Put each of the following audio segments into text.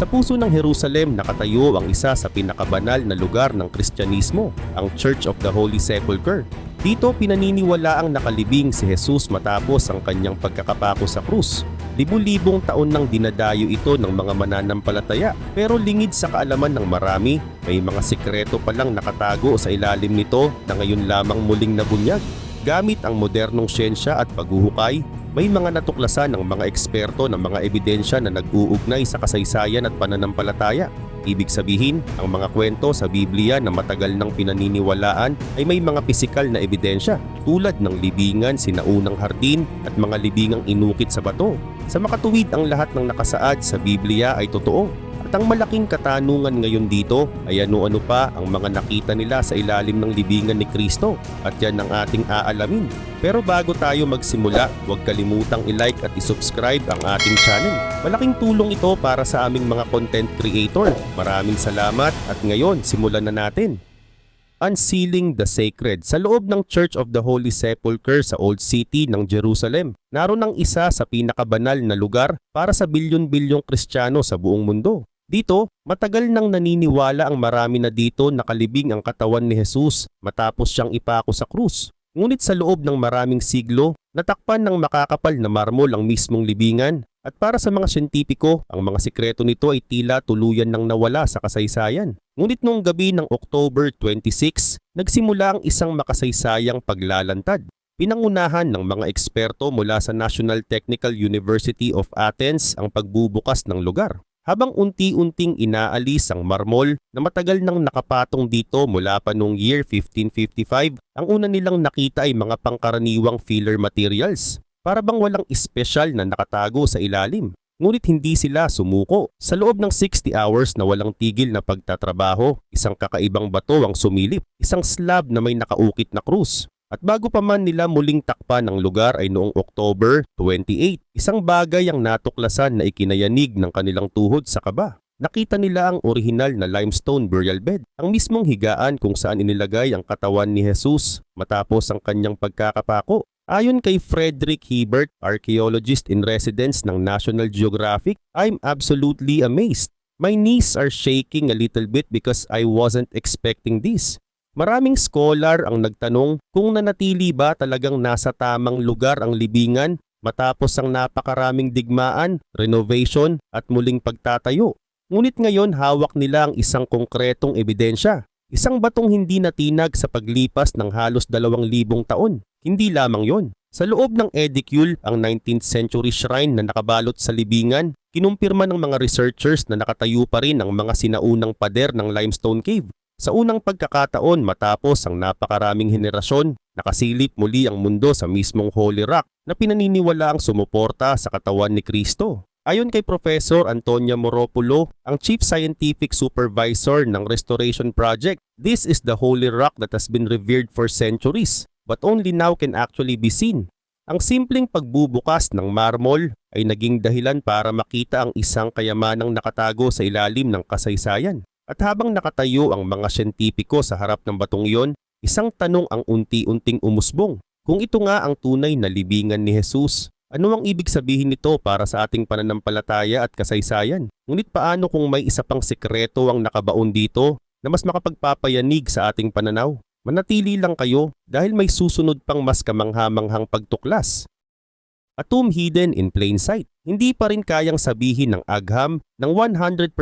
Sa puso ng Jerusalem nakatayo ang isa sa pinakabanal na lugar ng Kristyanismo, ang Church of the Holy Sepulchre. Dito pinaniniwala ang nakalibing si Jesus matapos ang kanyang pagkakapako sa krus. Libu-libong taon nang dinadayo ito ng mga mananampalataya pero lingid sa kaalaman ng marami, may mga sikreto palang nakatago sa ilalim nito na ngayon lamang muling nabunyag. Gamit ang modernong siyensya at paghuhukay, may mga natuklasan ng mga eksperto ng mga ebidensya na nag-uugnay sa kasaysayan at pananampalataya. Ibig sabihin, ang mga kwento sa Biblia na matagal nang pinaniniwalaan ay may mga pisikal na ebidensya tulad ng libingan sinaunang hardin at mga libingang inukit sa bato. Sa makatuwid ang lahat ng nakasaad sa Biblia ay totoo. At ang malaking katanungan ngayon dito ay ano-ano pa ang mga nakita nila sa ilalim ng libingan ni Kristo at yan ang ating aalamin. Pero bago tayo magsimula, huwag kalimutang i-like at i-subscribe ang ating channel. Malaking tulong ito para sa aming mga content creator. Maraming salamat at ngayon simulan na natin. Unsealing the Sacred sa loob ng Church of the Holy Sepulchre sa Old City ng Jerusalem. Naroon ang isa sa pinakabanal na lugar para sa bilyon-bilyong Kristiyano sa buong mundo. Dito, matagal nang naniniwala ang marami na dito nakalibing ang katawan ni Jesus matapos siyang ipako sa krus. Ngunit sa loob ng maraming siglo, natakpan ng makakapal na marmol ang mismong libingan at para sa mga siyentipiko, ang mga sikreto nito ay tila tuluyan nang nawala sa kasaysayan. Ngunit noong gabi ng October 26, nagsimula ang isang makasaysayang paglalantad. Pinangunahan ng mga eksperto mula sa National Technical University of Athens ang pagbubukas ng lugar. Habang unti-unting inaalis ang marmol na matagal nang nakapatong dito mula pa noong year 1555, ang una nilang nakita ay mga pangkaraniwang filler materials. Para bang walang espesyal na nakatago sa ilalim. Ngunit hindi sila sumuko. Sa loob ng 60 hours na walang tigil na pagtatrabaho, isang kakaibang bato ang sumilip, isang slab na may nakaukit na krus. At bago pa man nila muling takpan ang lugar ay noong October 28, isang bagay ang natuklasan na ikinayanig ng kanilang tuhod sa kaba. Nakita nila ang orihinal na limestone burial bed, ang mismong higaan kung saan inilagay ang katawan ni Jesus matapos ang kanyang pagkakapako. Ayon kay Frederick Hebert, archaeologist in residence ng National Geographic, I'm absolutely amazed. My knees are shaking a little bit because I wasn't expecting this. Maraming scholar ang nagtanong kung nanatili ba talagang nasa tamang lugar ang libingan matapos ang napakaraming digmaan, renovation at muling pagtatayo. Ngunit ngayon hawak nila ang isang konkretong ebidensya. Isang batong hindi natinag sa paglipas ng halos dalawang libong taon. Hindi lamang yon. Sa loob ng Edicule, ang 19th century shrine na nakabalot sa libingan, kinumpirma ng mga researchers na nakatayo pa rin ang mga sinaunang pader ng limestone cave. Sa unang pagkakataon matapos ang napakaraming henerasyon, nakasilip muli ang mundo sa mismong Holy Rock na pinaniniwala ang sumuporta sa katawan ni Kristo. Ayon kay Professor Antonia Moropulo, ang Chief Scientific Supervisor ng Restoration Project, this is the Holy Rock that has been revered for centuries but only now can actually be seen. Ang simpleng pagbubukas ng marmol ay naging dahilan para makita ang isang kayamanang nakatago sa ilalim ng kasaysayan. At habang nakatayo ang mga siyentipiko sa harap ng batong iyon, isang tanong ang unti-unting umusbong. Kung ito nga ang tunay na libingan ni Jesus, ano ang ibig sabihin nito para sa ating pananampalataya at kasaysayan? Ngunit paano kung may isa pang sekreto ang nakabaon dito na mas makapagpapayanig sa ating pananaw? Manatili lang kayo dahil may susunod pang mas kamanghamanghang pagtuklas. A tomb hidden in plain sight. Hindi pa rin kayang sabihin ng agham ng 100%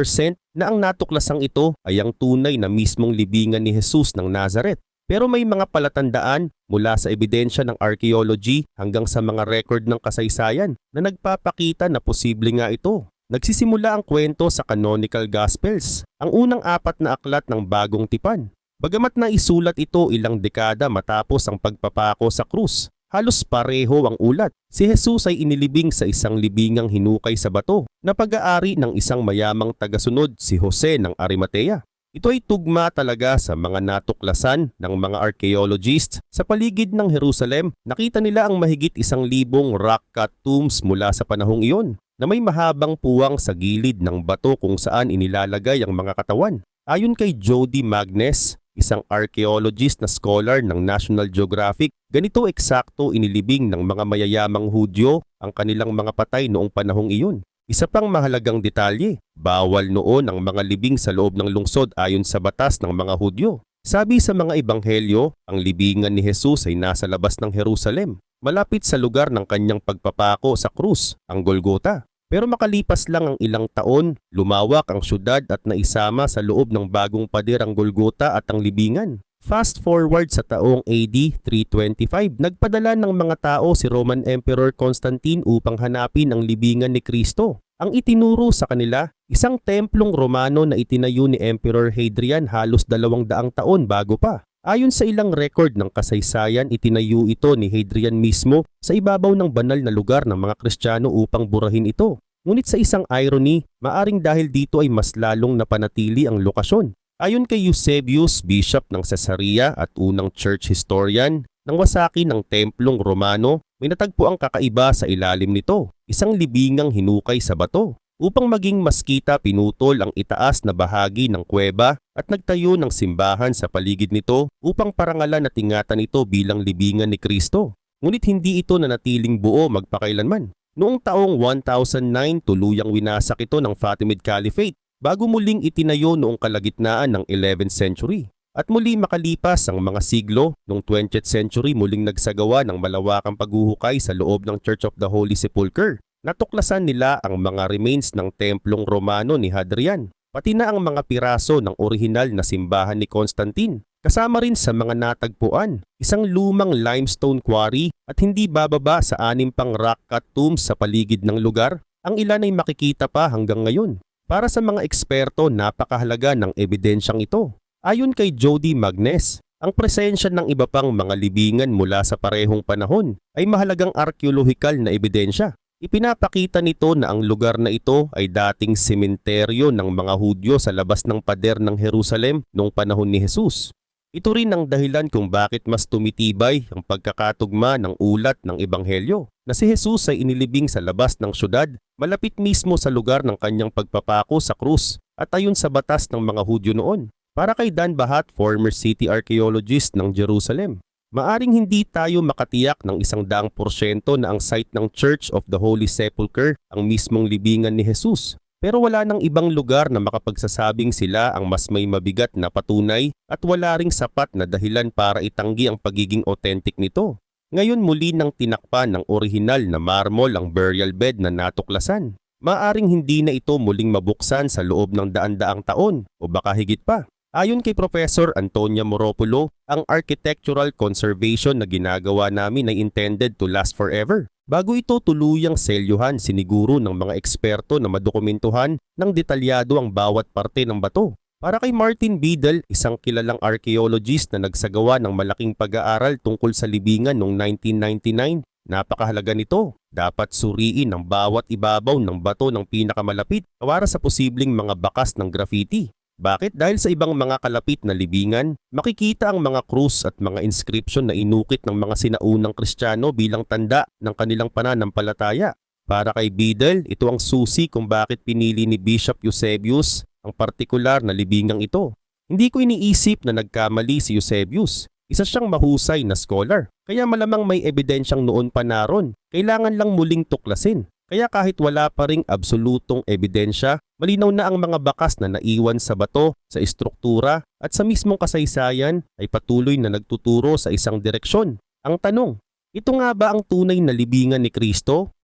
na ang natuklasang ito ay ang tunay na mismong libingan ni Jesus ng Nazareth. Pero may mga palatandaan mula sa ebidensya ng archaeology hanggang sa mga record ng kasaysayan na nagpapakita na posible nga ito. Nagsisimula ang kwento sa canonical gospels, ang unang apat na aklat ng bagong tipan. Bagamat na isulat ito ilang dekada matapos ang pagpapako sa krus, halos pareho ang ulat. Si Jesus ay inilibing sa isang libingang hinukay sa bato na pag-aari ng isang mayamang tagasunod si Jose ng Arimatea. Ito ay tugma talaga sa mga natuklasan ng mga archaeologists sa paligid ng Jerusalem. Nakita nila ang mahigit isang libong rock-cut tombs mula sa panahong iyon na may mahabang puwang sa gilid ng bato kung saan inilalagay ang mga katawan. Ayon kay Jody Magnes, isang archaeologist na scholar ng National Geographic, ganito eksakto inilibing ng mga mayayamang Hudyo ang kanilang mga patay noong panahong iyon. Isa pang mahalagang detalye, bawal noon ang mga libing sa loob ng lungsod ayon sa batas ng mga Hudyo. Sabi sa mga ebanghelyo, ang libingan ni Jesus ay nasa labas ng Jerusalem, malapit sa lugar ng kanyang pagpapako sa krus, ang Golgota. Pero makalipas lang ang ilang taon, lumawak ang syudad at naisama sa loob ng bagong pader ang Golgota at ang libingan. Fast forward sa taong AD 325, nagpadala ng mga tao si Roman Emperor Constantine upang hanapin ang libingan ni Kristo. Ang itinuro sa kanila, isang templong Romano na itinayo ni Emperor Hadrian halos dalawang daang taon bago pa. Ayon sa ilang record ng kasaysayan, itinayo ito ni Hadrian mismo sa ibabaw ng banal na lugar ng mga Kristiyano upang burahin ito. Ngunit sa isang irony, maaring dahil dito ay mas lalong napanatili ang lokasyon. Ayon kay Eusebius, bishop ng Caesarea at unang church historian, nang wasaki ng templong Romano, may natagpo ang kakaiba sa ilalim nito, isang libingang hinukay sa bato. Upang maging mas kita pinutol ang itaas na bahagi ng kuweba at nagtayo ng simbahan sa paligid nito upang parangalan at ingatan ito bilang libingan ni Kristo. Ngunit hindi ito nanatiling buo magpakailanman. Noong taong 1009 tuluyang winasak ito ng Fatimid Caliphate bago muling itinayo noong kalagitnaan ng 11th century. At muli makalipas ang mga siglo, noong 20th century muling nagsagawa ng malawakang paghuhukay sa loob ng Church of the Holy Sepulchre. Natuklasan nila ang mga remains ng templong Romano ni Hadrian, pati na ang mga piraso ng orihinal na simbahan ni Constantine. Kasama rin sa mga natagpuan, isang lumang limestone quarry at hindi bababa sa anim pang rock cut tombs sa paligid ng lugar. Ang ilan ay makikita pa hanggang ngayon. Para sa mga eksperto, napakahalaga ng ebidensyang ito. Ayon kay Jody Magnes, ang presensya ng iba pang mga libingan mula sa parehong panahon ay mahalagang arkeolohikal na ebidensya. Ipinapakita nito na ang lugar na ito ay dating sementeryo ng mga Hudyo sa labas ng pader ng Jerusalem noong panahon ni Jesus. Ito rin ang dahilan kung bakit mas tumitibay ang pagkakatugma ng ulat ng Ebanghelyo na si Jesus ay inilibing sa labas ng syudad malapit mismo sa lugar ng kanyang pagpapako sa krus at ayon sa batas ng mga Hudyo noon. Para kay Dan Bahat, former city archaeologist ng Jerusalem, maaring hindi tayo makatiyak ng isang daang porsyento na ang site ng Church of the Holy Sepulchre ang mismong libingan ni Jesus. Pero wala nang ibang lugar na makapagsasabing sila ang mas may mabigat na patunay at wala ring sapat na dahilan para itanggi ang pagiging authentic nito. Ngayon muli nang tinakpan ng orihinal na marmol ang burial bed na natuklasan. Maaring hindi na ito muling mabuksan sa loob ng daan-daang taon o baka higit pa. Ayon kay Professor Antonia Moropulo, ang architectural conservation na ginagawa namin ay intended to last forever. Bago ito tuluyang selyuhan, siniguro ng mga eksperto na madokumentuhan ng detalyado ang bawat parte ng bato. Para kay Martin Beadle, isang kilalang archaeologist na nagsagawa ng malaking pag-aaral tungkol sa libingan noong 1999, napakahalaga nito. Dapat suriin ang bawat ibabaw ng bato ng pinakamalapit para sa posibleng mga bakas ng graffiti. Bakit? Dahil sa ibang mga kalapit na libingan, makikita ang mga krus at mga inscription na inukit ng mga sinaunang Kristiyano bilang tanda ng kanilang pananampalataya. Para kay Beadle, ito ang susi kung bakit pinili ni Bishop Eusebius ang partikular na libingang ito. Hindi ko iniisip na nagkamali si Eusebius. Isa siyang mahusay na scholar, kaya malamang may ebidensyang noon pa naron. Kailangan lang muling tuklasin. Kaya kahit wala pa ring absolutong ebidensya, malinaw na ang mga bakas na naiwan sa bato, sa istruktura at sa mismong kasaysayan ay patuloy na nagtuturo sa isang direksyon. Ang tanong, ito nga ba ang tunay na libingan ni Kristo?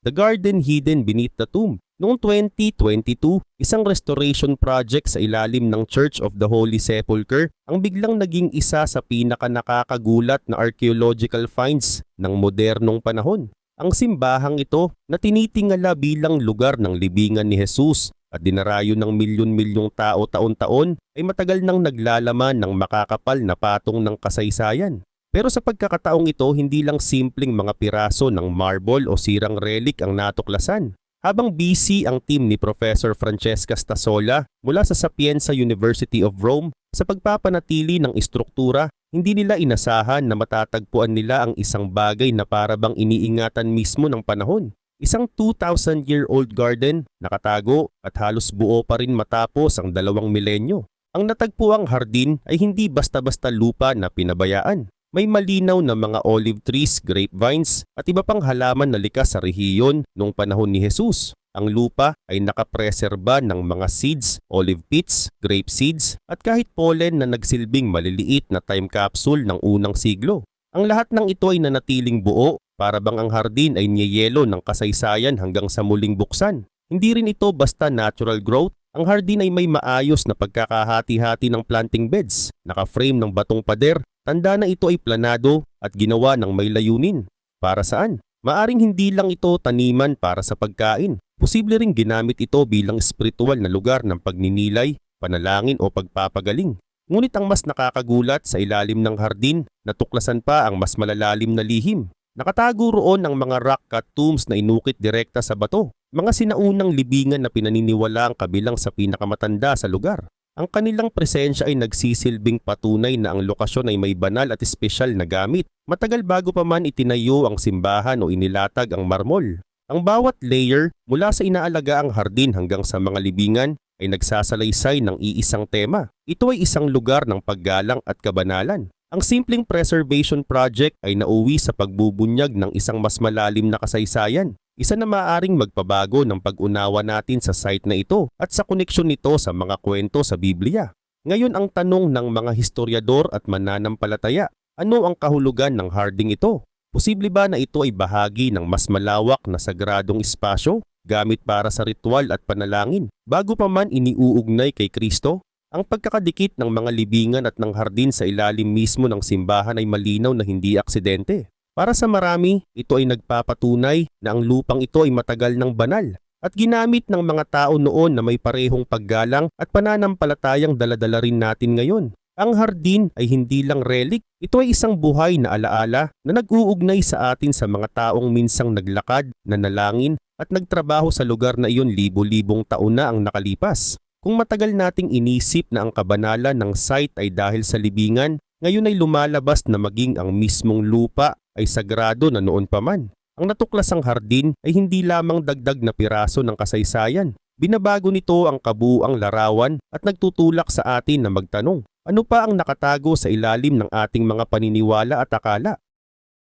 The Garden Hidden Beneath the Tomb Noong 2022, isang restoration project sa ilalim ng Church of the Holy Sepulchre ang biglang naging isa sa pinaka nakakagulat na archaeological finds ng modernong panahon. Ang simbahang ito na tinitingala bilang lugar ng libingan ni Jesus at dinarayo ng milyon-milyong tao taon-taon ay matagal nang naglalaman ng makakapal na patong ng kasaysayan. Pero sa pagkakataong ito, hindi lang simpleng mga piraso ng marble o sirang relic ang natuklasan. Habang busy ang team ni Professor Francesca Stasola mula sa Sapienza University of Rome sa pagpapanatili ng istruktura, hindi nila inasahan na matatagpuan nila ang isang bagay na parabang iniingatan mismo ng panahon. Isang 2,000-year-old garden, nakatago at halos buo pa rin matapos ang dalawang milenyo. Ang natagpuang hardin ay hindi basta-basta lupa na pinabayaan. May malinaw na mga olive trees, grapevines at iba pang halaman na likas sa rehiyon noong panahon ni Jesus. Ang lupa ay nakapreserba ng mga seeds, olive pits, grape seeds at kahit pollen na nagsilbing maliliit na time capsule ng unang siglo. Ang lahat ng ito ay nanatiling buo para bang ang hardin ay niyeyelo ng kasaysayan hanggang sa muling buksan. Hindi rin ito basta natural growth. Ang hardin ay may maayos na pagkakahati-hati ng planting beds, naka-frame ng batong pader, tanda na ito ay planado at ginawa ng may layunin. Para saan? Maaring hindi lang ito taniman para sa pagkain. Posible ring ginamit ito bilang espiritual na lugar ng pagninilay, panalangin o pagpapagaling. Ngunit ang mas nakakagulat sa ilalim ng hardin, natuklasan pa ang mas malalalim na lihim. Nakatago roon ang mga rock cut tombs na inukit direkta sa bato, mga sinaunang libingan na pinaniniwala ang kabilang sa pinakamatanda sa lugar. Ang kanilang presensya ay nagsisilbing patunay na ang lokasyon ay may banal at espesyal na gamit. Matagal bago pa man itinayo ang simbahan o inilatag ang marmol. Ang bawat layer mula sa inaalagaang hardin hanggang sa mga libingan ay nagsasalaysay ng iisang tema. Ito ay isang lugar ng paggalang at kabanalan. Ang simpleng preservation project ay nauwi sa pagbubunyag ng isang mas malalim na kasaysayan. Isa na maaring magpabago ng pag-unawa natin sa site na ito at sa koneksyon nito sa mga kwento sa Biblia. Ngayon ang tanong ng mga historiador at mananampalataya, ano ang kahulugan ng harding ito? Posible ba na ito ay bahagi ng mas malawak na sagradong espasyo gamit para sa ritual at panalangin bago pa man iniuugnay kay Kristo? Ang pagkakadikit ng mga libingan at ng hardin sa ilalim mismo ng simbahan ay malinaw na hindi aksidente. Para sa marami, ito ay nagpapatunay na ang lupang ito ay matagal ng banal at ginamit ng mga tao noon na may parehong paggalang at pananampalatayang daladala rin natin ngayon. Ang hardin ay hindi lang relic, ito ay isang buhay na alaala na nag-uugnay sa atin sa mga taong minsang naglakad, nanalangin at nagtrabaho sa lugar na iyon libo-libong taon na ang nakalipas. Kung matagal nating inisip na ang kabanalan ng site ay dahil sa libingan, ngayon ay lumalabas na maging ang mismong lupa ay sagrado na noon pa man. Ang natuklasang hardin ay hindi lamang dagdag na piraso ng kasaysayan. Binabago nito ang kabuang larawan at nagtutulak sa atin na magtanong, ano pa ang nakatago sa ilalim ng ating mga paniniwala at akala?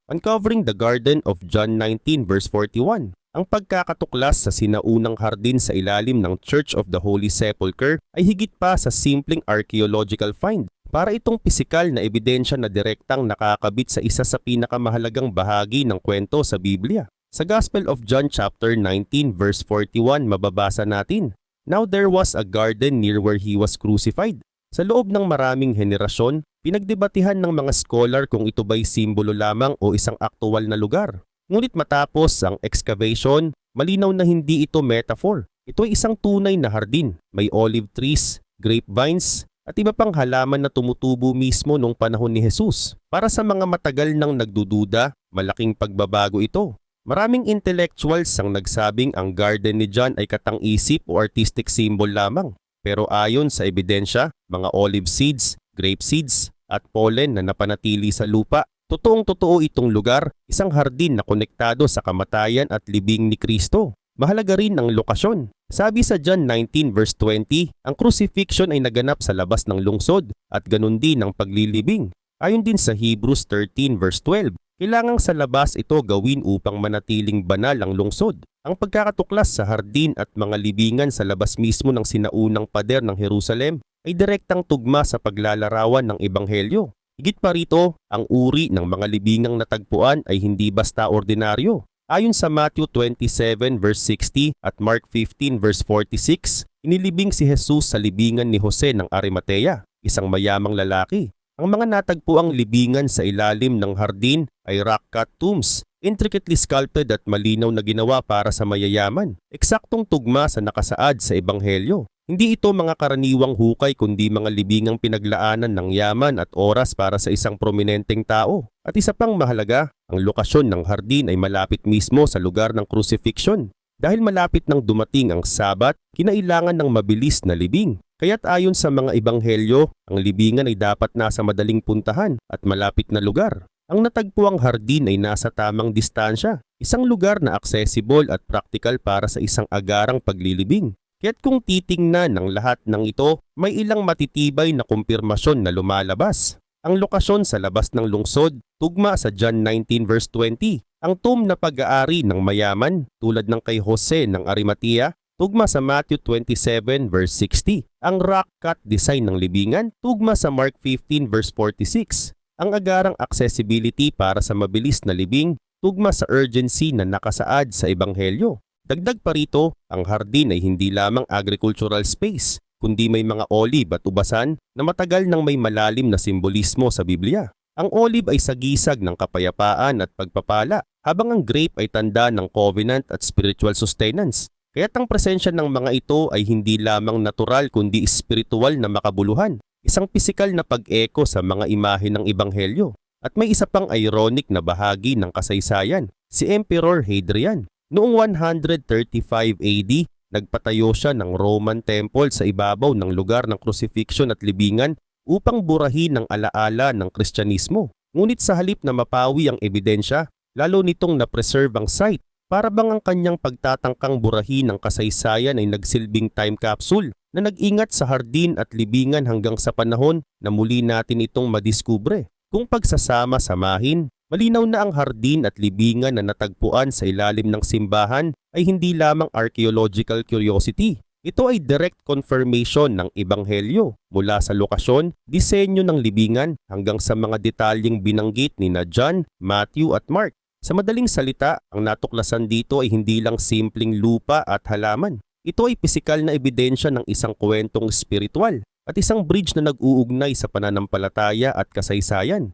Uncovering the Garden of John 19 verse 41 Ang pagkakatuklas sa sinaunang hardin sa ilalim ng Church of the Holy Sepulchre ay higit pa sa simpleng archaeological find. Para itong pisikal na ebidensya na direktang nakakabit sa isa sa pinakamahalagang bahagi ng kwento sa Biblia. Sa Gospel of John chapter 19 verse 41 mababasa natin, Now there was a garden near where he was crucified. Sa loob ng maraming henerasyon, pinagdebatihan ng mga scholar kung ito ba'y simbolo lamang o isang aktual na lugar. Ngunit matapos ang excavation, malinaw na hindi ito metaphor. Ito ay isang tunay na hardin. May olive trees, grapevines, at iba pang halaman na tumutubo mismo noong panahon ni Jesus. Para sa mga matagal nang nagdududa, malaking pagbabago ito. Maraming intellectuals ang nagsabing ang garden ni John ay katang-isip o artistic symbol lamang. Pero ayon sa ebidensya, mga olive seeds, grape seeds, at pollen na napanatili sa lupa, totoong totoo itong lugar, isang hardin na konektado sa kamatayan at libing ni Kristo. Mahalaga rin ang lokasyon. Sabi sa John 19 verse 20, ang crucifixion ay naganap sa labas ng lungsod at ganun din ang paglilibing. Ayon din sa Hebrews 13 verse 12, kailangang sa labas ito gawin upang manatiling banal ang lungsod. Ang pagkakatuklas sa hardin at mga libingan sa labas mismo ng sinaunang pader ng Jerusalem ay direktang tugma sa paglalarawan ng Ebanghelyo. Higit pa rito, ang uri ng mga libingang natagpuan ay hindi basta ordinaryo. Ayon sa Matthew 27 verse 60 at Mark 15 verse 46, inilibing si Jesus sa libingan ni Jose ng Arimatea, isang mayamang lalaki. Ang mga natagpuang libingan sa ilalim ng hardin ay rock-cut tombs, intricately sculpted at malinaw na ginawa para sa mayayaman. Eksaktong tugma sa nakasaad sa Ebanghelyo. Hindi ito mga karaniwang hukay kundi mga libingang pinaglaanan ng yaman at oras para sa isang prominenteng tao. At isa pang mahalaga, ang lokasyon ng hardin ay malapit mismo sa lugar ng crucifixion. Dahil malapit nang dumating ang Sabat, kinailangan ng mabilis na libing. Kaya't ayon sa mga ebanghelyo, ang libingan ay dapat nasa madaling puntahan at malapit na lugar. Ang natagpuang hardin ay nasa tamang distansya, isang lugar na accessible at practical para sa isang agarang paglilibing. Kaya't kung titingnan ng lahat ng ito, may ilang matitibay na kumpirmasyon na lumalabas. Ang lokasyon sa labas ng lungsod, tugma sa John 19 verse 20, Ang tomb na pag-aari ng mayaman tulad ng kay Jose ng Arimatea, tugma sa Matthew 27 verse 60. Ang rock cut design ng libingan, tugma sa Mark 15 verse 46. Ang agarang accessibility para sa mabilis na libing, tugma sa urgency na nakasaad sa Ebanghelyo. Dagdag pa rito, ang hardin ay hindi lamang agricultural space, kundi may mga olive at ubasan na matagal nang may malalim na simbolismo sa Biblia. Ang olive ay sagisag ng kapayapaan at pagpapala, habang ang grape ay tanda ng covenant at spiritual sustenance. Kaya't ang presensya ng mga ito ay hindi lamang natural kundi espiritual na makabuluhan, isang pisikal na pag-eko sa mga imahe ng Ebanghelyo. At may isa pang ironic na bahagi ng kasaysayan, si Emperor Hadrian. Noong 135 AD, nagpatayo siya ng Roman Temple sa ibabaw ng lugar ng crucifixion at libingan upang burahin ang alaala ng Kristyanismo. Ngunit sa halip na mapawi ang ebidensya, lalo nitong na-preserve ang site para bang ang kanyang pagtatangkang burahin ng kasaysayan ay nagsilbing time capsule na nag-ingat sa hardin at libingan hanggang sa panahon na muli natin itong madiskubre. Kung pagsasama-samahin, malinaw na ang hardin at libingan na natagpuan sa ilalim ng simbahan ay hindi lamang archaeological curiosity. Ito ay direct confirmation ng Ebanghelyo mula sa lokasyon, disenyo ng libingan hanggang sa mga detalyeng binanggit ni na John, Matthew at Mark. Sa madaling salita, ang natuklasan dito ay hindi lang simpleng lupa at halaman. Ito ay pisikal na ebidensya ng isang kwentong spiritual at isang bridge na nag-uugnay sa pananampalataya at kasaysayan.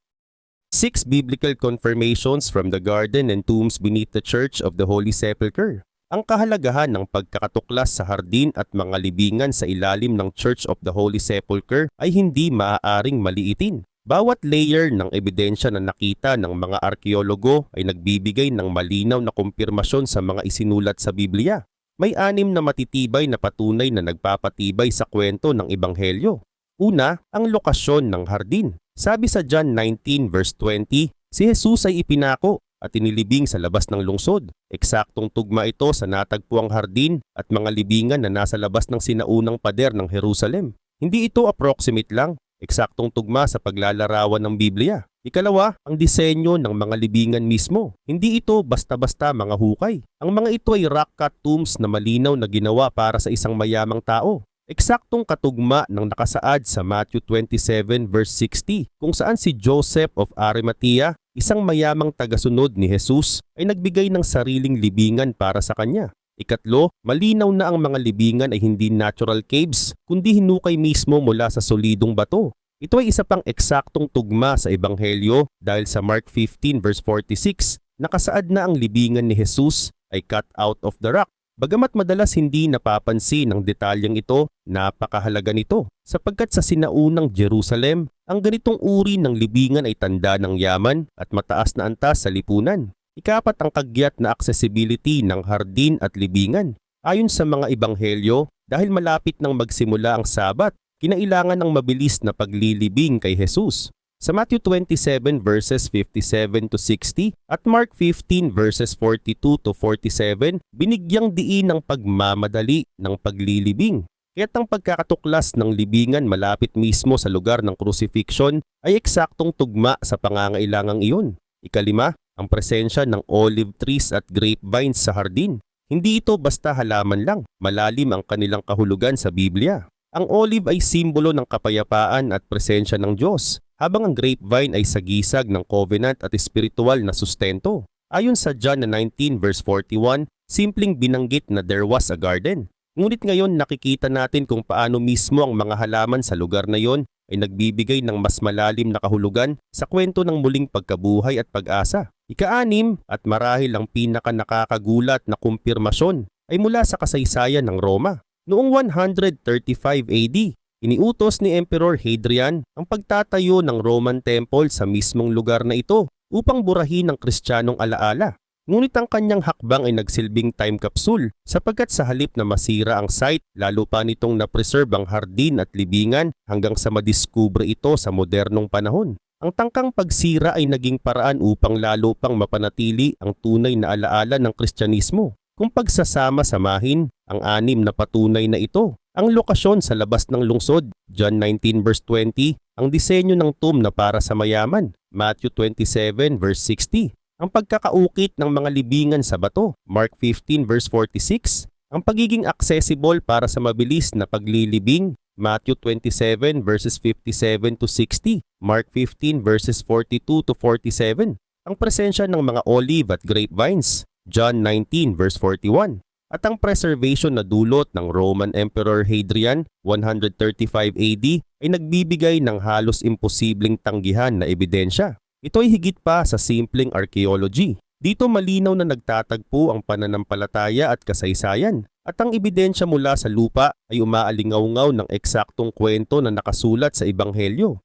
Six biblical confirmations from the garden and tombs beneath the Church of the Holy Sepulchre. Ang kahalagahan ng pagkakatuklas sa hardin at mga libingan sa ilalim ng Church of the Holy Sepulchre ay hindi maaaring maliitin. Bawat layer ng ebidensya na nakita ng mga arkeologo ay nagbibigay ng malinaw na kumpirmasyon sa mga isinulat sa Biblia. May anim na matitibay na patunay na nagpapatibay sa kwento ng Ebanghelyo. Una, ang lokasyon ng hardin. Sabi sa John 19 verse 20, si Jesus ay ipinako at inilibing sa labas ng lungsod. Eksaktong tugma ito sa natagpuang hardin at mga libingan na nasa labas ng sinaunang pader ng Jerusalem. Hindi ito approximate lang, eksaktong tugma sa paglalarawan ng Biblia. Ikalawa, ang disenyo ng mga libingan mismo. Hindi ito basta-basta mga hukay. Ang mga ito ay rock-cut tombs na malinaw na ginawa para sa isang mayamang tao. Eksaktong katugma ng nakasaad sa Matthew 27 verse 60 kung saan si Joseph of Arimathea, isang mayamang tagasunod ni Jesus, ay nagbigay ng sariling libingan para sa kanya. Ikatlo, malinaw na ang mga libingan ay hindi natural caves kundi hinukay mismo mula sa solidong bato. Ito ay isa pang eksaktong tugma sa Ebanghelyo dahil sa Mark 15 verse 46, nakasaad na ang libingan ni Jesus ay cut out of the rock Bagamat madalas hindi napapansin ang detalyeng ito, napakahalaga nito sapagkat sa sinaunang Jerusalem, ang ganitong uri ng libingan ay tanda ng yaman at mataas na antas sa lipunan. Ikapat ang kagyat na accessibility ng hardin at libingan. Ayon sa mga ebanghelyo, dahil malapit nang magsimula ang sabat, kinailangan ng mabilis na paglilibing kay Jesus sa Matthew 27 verses 57 to 60 at Mark 15 verses 42 to 47, binigyang diin ng pagmamadali ng paglilibing. Kaya't ang pagkakatuklas ng libingan malapit mismo sa lugar ng crucifixion ay eksaktong tugma sa pangangailangang iyon. Ikalima, ang presensya ng olive trees at grapevines sa hardin. Hindi ito basta halaman lang, malalim ang kanilang kahulugan sa Biblia. Ang olive ay simbolo ng kapayapaan at presensya ng Diyos habang ang grapevine ay sagisag ng covenant at espiritual na sustento. Ayon sa John 19 verse 41, simpleng binanggit na there was a garden. Ngunit ngayon nakikita natin kung paano mismo ang mga halaman sa lugar na yon ay nagbibigay ng mas malalim na kahulugan sa kwento ng muling pagkabuhay at pag-asa. Ikaanim at marahil ang pinaka nakakagulat na kumpirmasyon ay mula sa kasaysayan ng Roma. Noong 135 AD, Iniutos ni Emperor Hadrian ang pagtatayo ng Roman Temple sa mismong lugar na ito upang burahin ang kristyanong alaala. Ngunit ang kanyang hakbang ay nagsilbing time capsule sapagkat sa halip na masira ang site, lalo pa nitong na-preserve ang hardin at libingan hanggang sa madiskubre ito sa modernong panahon. Ang tangkang pagsira ay naging paraan upang lalo pang mapanatili ang tunay na alaala ng Kristyanismo. Kung pagsasama-samahin ang anim na patunay na ito, ang lokasyon sa labas ng lungsod, John 19 verse 20, ang disenyo ng tomb na para sa mayaman, Matthew 27 verse 60, ang pagkakaukit ng mga libingan sa bato, Mark 15 verse 46, ang pagiging accessible para sa mabilis na paglilibing, Matthew 27 verses 57 to 60, Mark 15 verses 42 to 47, ang presensya ng mga olive at grapevines, John 19 verse 41, at ang preservation na dulot ng Roman Emperor Hadrian 135 AD ay nagbibigay ng halos imposibleng tanggihan na ebidensya. Ito ay higit pa sa simpleng archaeology. Dito malinaw na nagtatagpo ang pananampalataya at kasaysayan at ang ebidensya mula sa lupa ay umaalingaw-ngaw ng eksaktong kwento na nakasulat sa Ebanghelyo.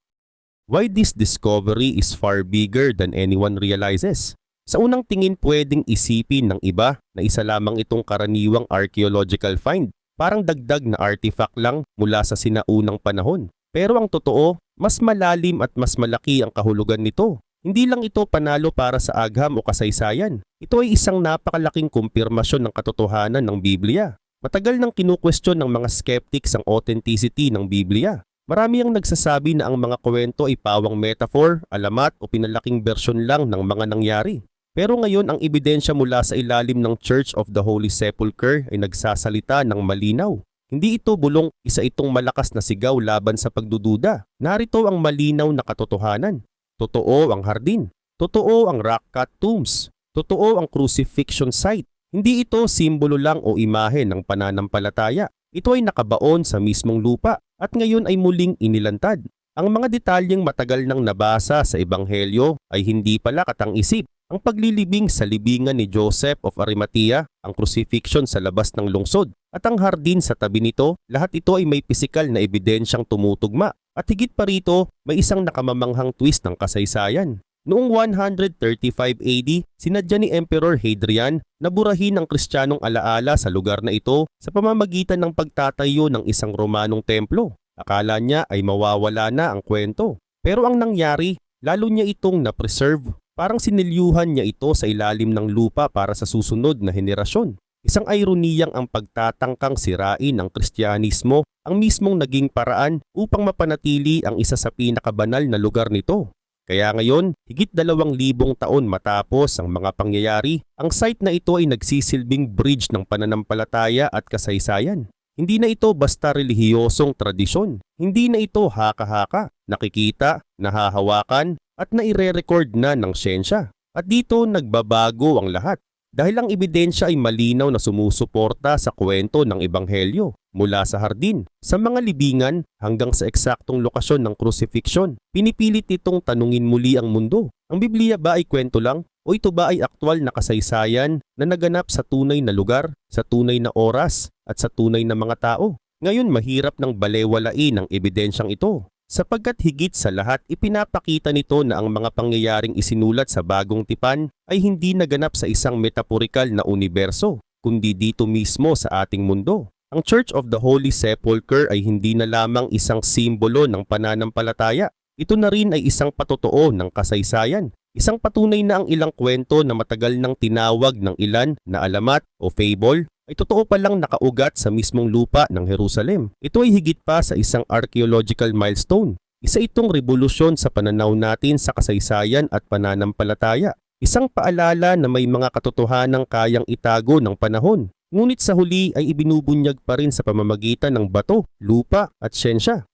Why this discovery is far bigger than anyone realizes. Sa unang tingin pwedeng isipin ng iba na isa lamang itong karaniwang archaeological find, parang dagdag na artifact lang mula sa sinaunang panahon. Pero ang totoo, mas malalim at mas malaki ang kahulugan nito. Hindi lang ito panalo para sa agham o kasaysayan. Ito ay isang napakalaking kumpirmasyon ng katotohanan ng Biblia. Matagal nang kinukwestiyon ng mga skeptics ang authenticity ng Biblia. Marami ang nagsasabi na ang mga kwento ay pawang metaphor, alamat o pinalaking bersyon lang ng mga nangyari. Pero ngayon ang ebidensya mula sa ilalim ng Church of the Holy Sepulchre ay nagsasalita ng malinaw. Hindi ito bulong isa itong malakas na sigaw laban sa pagdududa. Narito ang malinaw na katotohanan. Totoo ang hardin. Totoo ang rock-cut tombs. Totoo ang crucifixion site. Hindi ito simbolo lang o imahe ng pananampalataya. Ito ay nakabaon sa mismong lupa at ngayon ay muling inilantad. Ang mga detalyeng matagal nang nabasa sa Ebanghelyo ay hindi pala katang-isip. Ang paglilibing sa libingan ni Joseph of Arimathea, ang crucifixion sa labas ng lungsod, at ang hardin sa tabi nito, lahat ito ay may pisikal na ebidensyang tumutugma. At higit pa rito, may isang nakamamanghang twist ng kasaysayan. Noong 135 AD, sinadya ni Emperor Hadrian na burahin ang kristyanong alaala sa lugar na ito sa pamamagitan ng pagtatayo ng isang Romanong templo. Akala niya ay mawawala na ang kwento. Pero ang nangyari, lalo niya itong na-preserve. Parang sinilyuhan niya ito sa ilalim ng lupa para sa susunod na henerasyon. Isang ironiyang ang pagtatangkang sirain ng Kristyanismo ang mismong naging paraan upang mapanatili ang isa sa pinakabanal na lugar nito. Kaya ngayon, higit dalawang libong taon matapos ang mga pangyayari, ang site na ito ay nagsisilbing bridge ng pananampalataya at kasaysayan. Hindi na ito basta relihiyosong tradisyon. Hindi na ito haka-haka, nakikita, nahahawakan, at naire-record na ng siyensya. At dito nagbabago ang lahat. Dahil ang ebidensya ay malinaw na sumusuporta sa kwento ng Ebanghelyo mula sa hardin, sa mga libingan hanggang sa eksaktong lokasyon ng crucifixion. Pinipilit itong tanungin muli ang mundo. Ang Biblia ba ay kwento lang o ito ba ay aktwal na kasaysayan na naganap sa tunay na lugar, sa tunay na oras at sa tunay na mga tao? Ngayon mahirap ng balewalain ang ebidensyang ito sapagkat higit sa lahat ipinapakita nito na ang mga pangyayaring isinulat sa bagong tipan ay hindi naganap sa isang metaporikal na universo, kundi dito mismo sa ating mundo. Ang Church of the Holy Sepulchre ay hindi na lamang isang simbolo ng pananampalataya, ito na rin ay isang patotoo ng kasaysayan. Isang patunay na ang ilang kwento na matagal nang tinawag ng ilan na alamat o fable ay totoo palang nakaugat sa mismong lupa ng Jerusalem. Ito ay higit pa sa isang archaeological milestone. Isa itong revolusyon sa pananaw natin sa kasaysayan at pananampalataya. Isang paalala na may mga katotohanang kayang itago ng panahon. Ngunit sa huli ay ibinubunyag pa rin sa pamamagitan ng bato, lupa at siyensya.